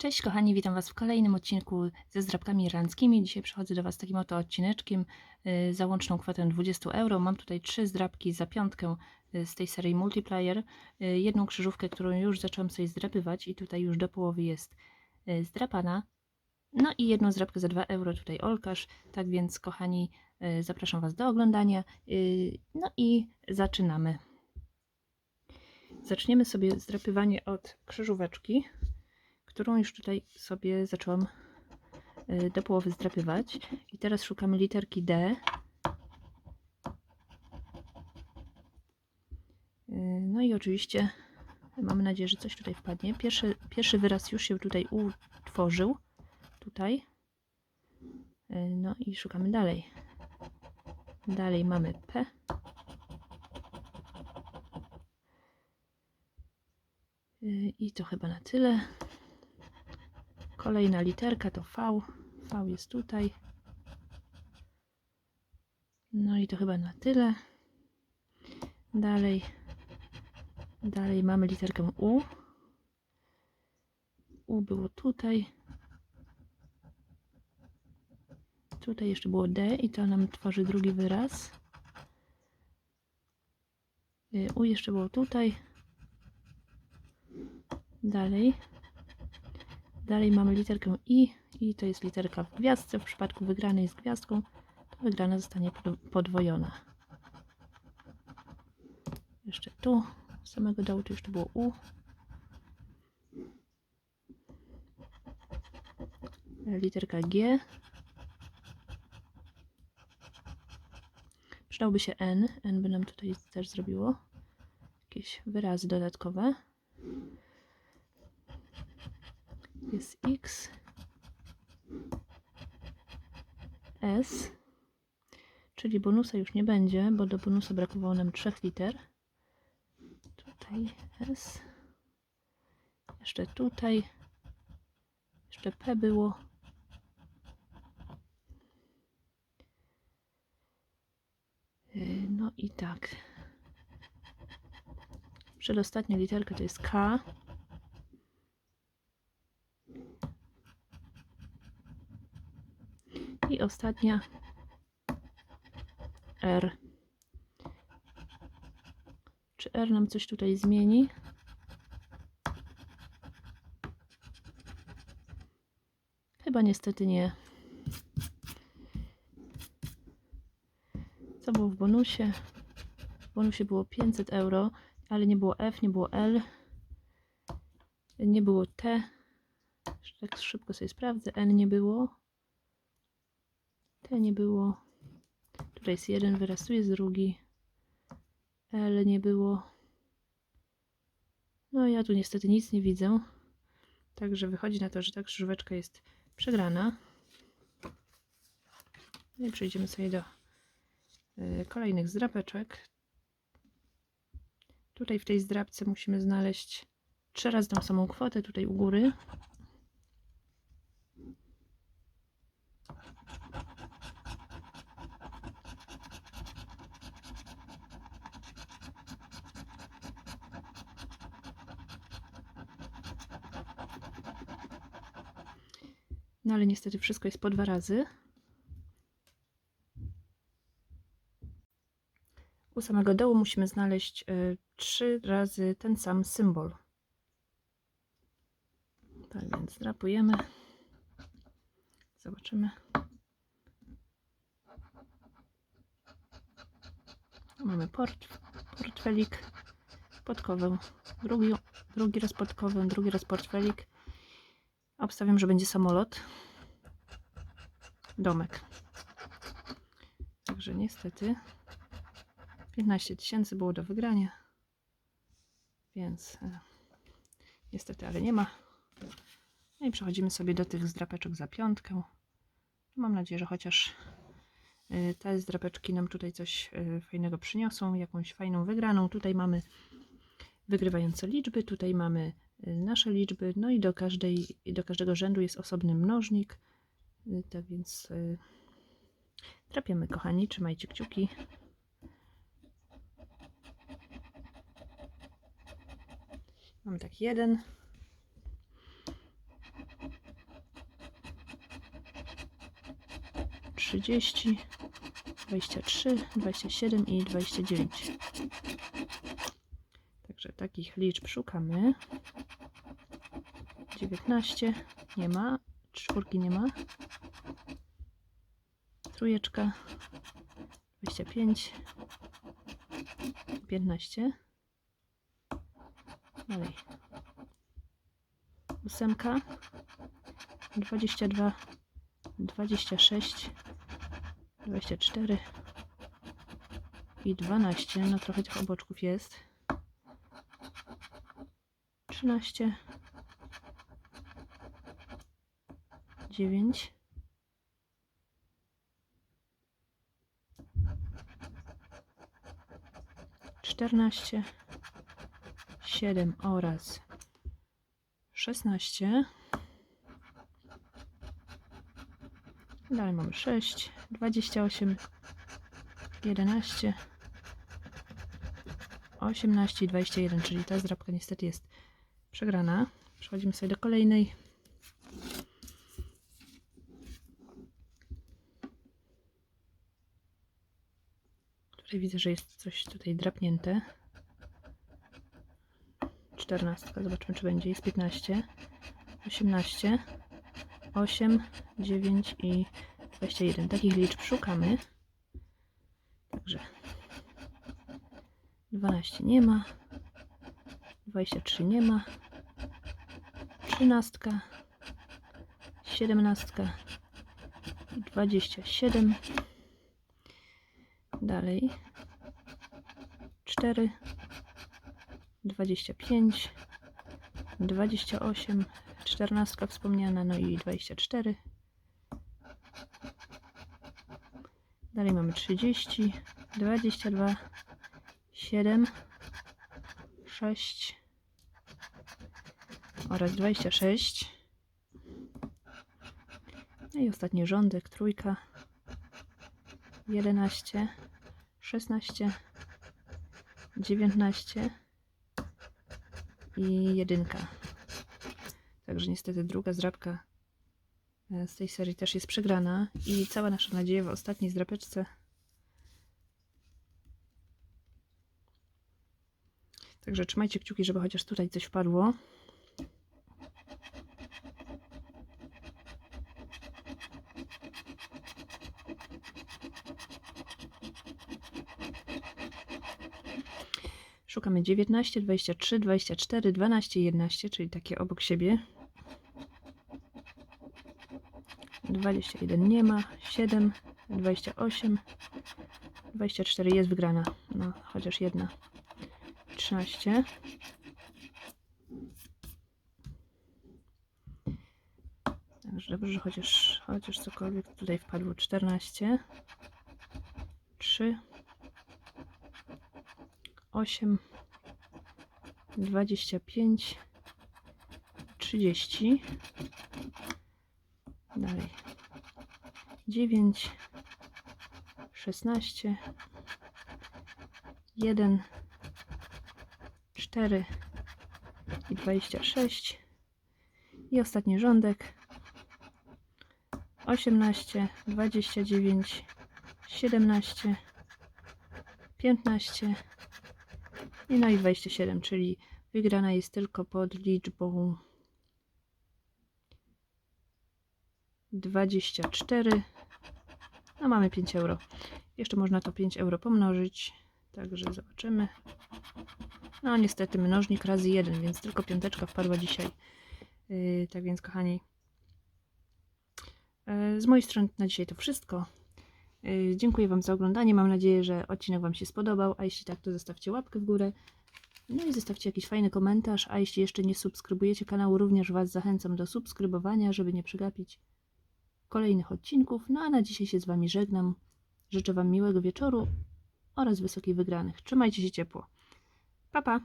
Cześć kochani, witam Was w kolejnym odcinku ze zdrabkami irlandzkimi. Dzisiaj przychodzę do Was takim oto odcineczkiem y, za łączną kwotę 20 euro. Mam tutaj trzy zdrabki za piątkę y, z tej serii Multiplayer. Y, Jedną krzyżówkę, którą już zaczęłam sobie zdrapywać i tutaj już do połowy jest y, zdrapana. No i jedną zdrabkę za 2 euro tutaj Olkasz. Tak więc kochani, zapraszam Was do oglądania. No i zaczynamy. Zaczniemy sobie zdrapywanie od krzyżóweczki którą już tutaj sobie zaczęłam y, do połowy zdrapywać. I teraz szukamy literki D. Y, No i oczywiście mamy nadzieję, że coś tutaj wpadnie. Pierwszy, pierwszy wyraz już się tutaj utworzył. Tutaj. Y, No i szukamy dalej. Dalej mamy P. I to chyba na tyle. Kolejna literka to V. V jest tutaj. No i to chyba na tyle. Dalej. Dalej mamy literkę U. U było tutaj. Tutaj jeszcze było D i to nam tworzy drugi wyraz. Y, U jeszcze było tutaj. Dalej. Dalej mamy literkę I i to jest literka w gwiazdce. W przypadku wygranej z gwiazdką to wygrana zostanie pod- podwojona. Jeszcze tu, z samego dołu to jeszcze było U. Literka G. Przydałby się N. N by nam tutaj też zrobiło jakieś wyrazy dodatkowe. Jest X, S, czyli bonusa już nie będzie, bo do bonusa brakowało nam trzech liter. Tutaj S, jeszcze tutaj, jeszcze P było. Yy, No i tak. Przedostatnia literka to jest K. Ostatnia R. Czy R nam coś tutaj zmieni? Chyba niestety nie. Co było w bonusie? W bonusie było 500 euro, ale nie było F, nie było L, nie było T. Tak szybko sobie sprawdzę. N nie było. Nie było. Tutaj jest jeden wyraz, tu jest drugi. L nie było. No ja tu niestety nic nie widzę. Także wychodzi na to, że ta krzyżóweczka jest przegrana. No i przejdziemy sobie do y, kolejnych zdrapeczek. Tutaj w tej zdrabce musimy znaleźć trzy razy tą samą kwotę, tutaj u góry. No ale niestety wszystko jest po dwa razy. U samego dołu musimy znaleźć y, trzy razy ten sam symbol. Tak więc drapujemy. Zobaczymy. Mamy port, portfelik, podkowę, drugi, drugi raz podkowę, drugi raz portfelik. Obstawiam, że będzie samolot. Domek. Także niestety 15 tysięcy było do wygrania. Więc e, niestety, ale nie ma. No i przechodzimy sobie do tych zdrapeczek za piątkę. Mam nadzieję, że chociaż e, te zdrapeczki nam tutaj coś e, fajnego przyniosą, jakąś fajną wygraną. Tutaj mamy wygrywające liczby, tutaj mamy nasze liczby, no i do, każdej, do każdego rzędu jest osobny mnożnik. Y, tak więc y, trapiamy, kochani, trzymajcie kciuki. Mam tak jeden. Trzydzieści, dwadzieścia trzy, dwadzieścia siedem i dwadzieścia dziewięć. Także takich liczb szukamy. 19 nie ma, czwórki nie ma. Trójeczka, 25, 15. Dalej. Ósemka, 22, 26, 24 i 12. No trochę tych oboczków jest. 13, 9, 14, 7 oraz 16. Dalej mamy 6, 28, 11, 18 i 21, czyli ta zdrabka niestety jest przegrana. Przechodzimy sobie do kolejnej. Tutaj widzę, że jest coś tutaj drapnięte. 14, zobaczmy czy będzie. Jest 15, 18, 8, 9 i 21. Takich liczb szukamy. Także 12 nie ma. 23 nie ma. 13, 17, 27. Dalej 4, 25, 28, 14 wspomniana, no i 24. Dalej mamy 30, 22, 7, 6 oraz 26. No i ostatni rządek, trójka, 11, 16, 19 i jedynka. Także niestety druga zdrabka e, z tej serii też jest przegrana i cała nasza nadzieja w ostatniej zdrapeczce Także trzymajcie kciuki, żeby chociaż tutaj coś wpadło. Szukamy 19, 23, 24, 12, 11, czyli takie obok siebie. 21 nie ma, 7, 28, 24 jest wygrana, no chociaż jedna. 13. Także dobrze, że chociaż, chociaż cokolwiek tutaj wpadło. 14. 3. 8. 25. 30. Dalej. 9. 16. 1. 4 i 26 i ostatni rządek 18, 29, 17, 15 i no i 27, czyli wygrana jest tylko pod liczbą 24. No mamy 5 euro. Jeszcze można to 5 euro pomnożyć. Także zobaczymy. No niestety mnożnik razy jeden, więc tylko piąteczka wpadła dzisiaj. Yy, tak więc kochani, yy, z mojej strony na dzisiaj to wszystko. Yy, dziękuję Wam za oglądanie. Mam nadzieję, że odcinek Wam się spodobał. A jeśli tak, to zostawcie łapkę w górę. No i zostawcie jakiś fajny komentarz. A jeśli jeszcze nie subskrybujecie kanału, również Was zachęcam do subskrybowania, żeby nie przegapić kolejnych odcinków. No a na dzisiaj się z Wami żegnam. Życzę Wam miłego wieczoru oraz wysokich wygranych. Trzymajcie się ciepło. Pa, pa!